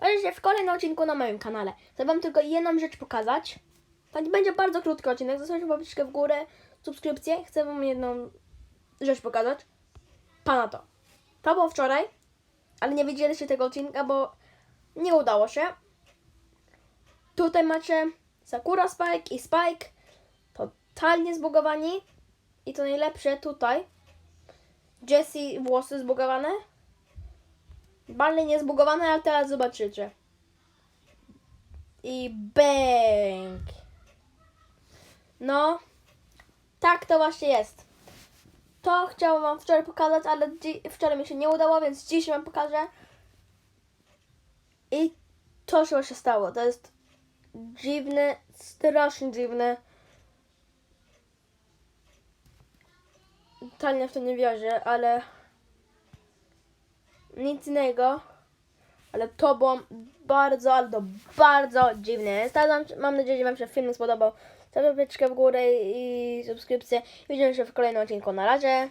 Będziecie w kolejnym odcinku na moim kanale. Chcę wam tylko jedną rzecz pokazać. Nie będzie bardzo krótki odcinek. Zostawcie łapeczkę w górę, subskrypcję. Chcę wam jedną rzecz pokazać. Pana to. To było wczoraj, ale nie widzieliście tego odcinka, bo nie udało się. Tutaj macie Sakura Spike i Spike. Totalnie zbugowani. I to najlepsze tutaj. Jessie włosy zbugowane. Barley nie ale teraz zobaczycie. I bang. No, tak to właśnie jest. To chciałam wam wczoraj pokazać, ale wczoraj mi się nie udało, więc dzisiaj wam pokażę. I to się właśnie stało. To jest dziwne, strasznie dziwne. Totalnie w to nie wierzę, ale nic innego. Ale to było bardzo, ale to bardzo dziwne. Staram, mam nadzieję, że Wam się film spodobał. Zostawcie w górę i subskrypcję. Widzimy się w kolejnym odcinku. Na razie.